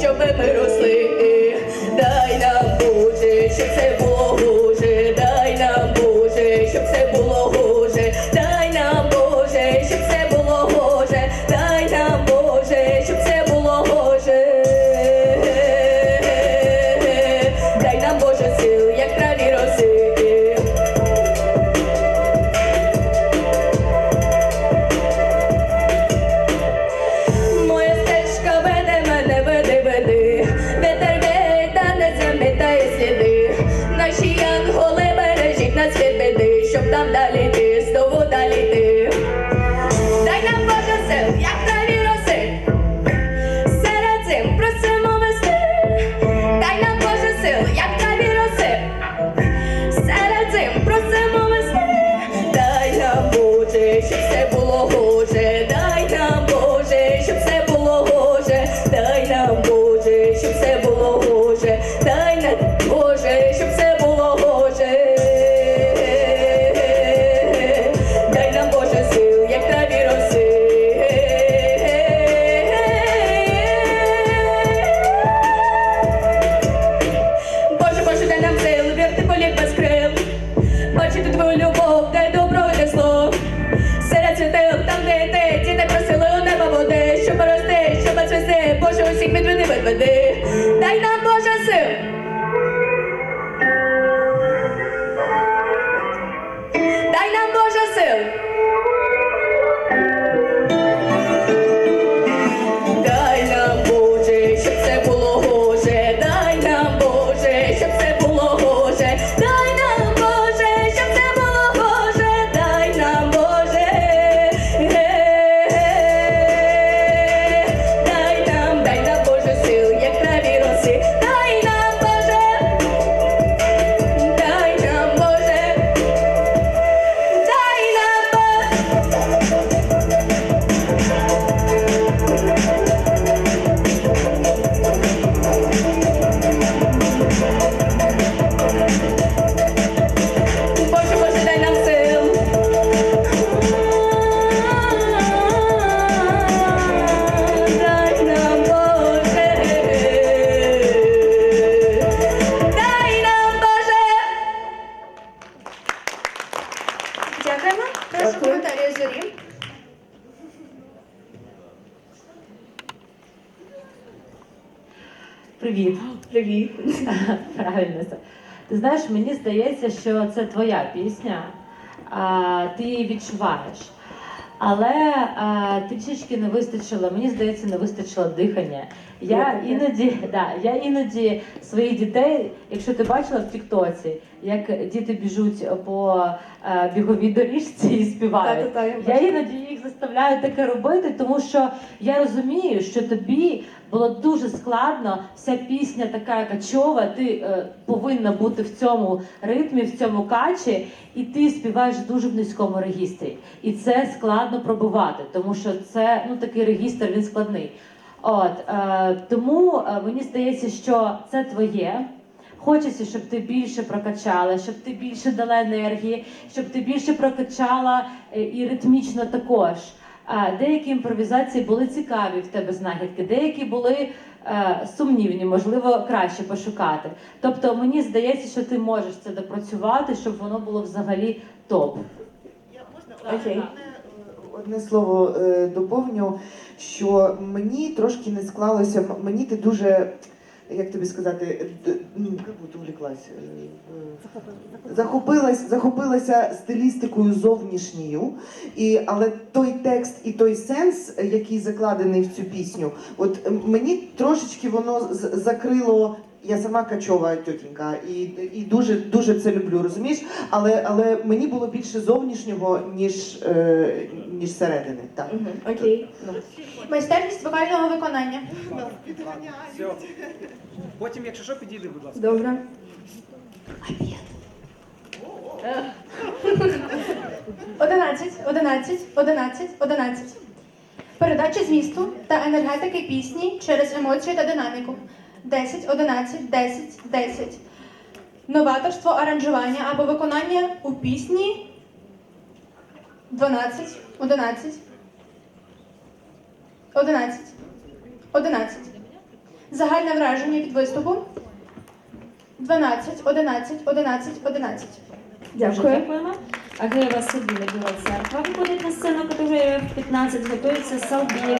щоб ми росли, дай нам бути, чи це було. She said, well, Дякуємо. Прошу коментарі зорі. Привіт. Привіт. Правильно. це. Ти знаєш, мені здається, що це твоя пісня, а, ти її відчуваєш. Але е, трішечки не вистачило, мені здається, не вистачило дихання. Я іноді, да, я іноді своїх дітей, якщо ти бачила в Тіктоці, як діти біжуть по е, біговій доріжці і співають. Я іноді їх заставляю таке робити, тому що я розумію, що тобі було дуже складно. Вся пісня така качова, ти е, повинна бути в цьому ритмі, в цьому качі, і ти співаєш дуже в низькому регістрі. І це складно пробувати, тому що це ну такий регістр, він складний. От е, тому е, мені здається, що це твоє. Хочеться, щоб ти більше прокачала, щоб ти більше дала енергії, щоб ти більше прокачала е, і ритмічно також. А деякі імпровізації були цікаві в тебе знахідки, деякі були е, сумнівні, можливо, краще пошукати. Тобто мені здається, що ти можеш це допрацювати, щоб воно було взагалі топ. Окей. Одне слово е, доповню, що мені трошки не склалося. Мені ти дуже, як тобі сказати, ну, увлеклась. е, Захопилась, захопилася стилістикою зовнішньою, і, але той текст і той сенс, який закладений в цю пісню, от мені трошечки воно з- закрило. Я сама качова тітенька і, і дуже дуже це люблю, розумієш? Але але мені було більше зовнішнього, ніж, е, ніж середини. Так. Окей. Ну. Майстерність вокального виконання. Потім, якщо що, підійди, будь ласка. Добре. 11, 11, 11, 11. Передача змісту та енергетики пісні через емоцію та динаміку. 10, 11, 10, 10. Новаторство аранжування або виконання у пісні. 12, 11. 11. 11. Загальне враження від виступу. 12, 11, 11, 11. Дуже Дякую. дякуємо. Агеєва Сабіна Біла Церква виходить на сцену, категорія 15, готується Салбієв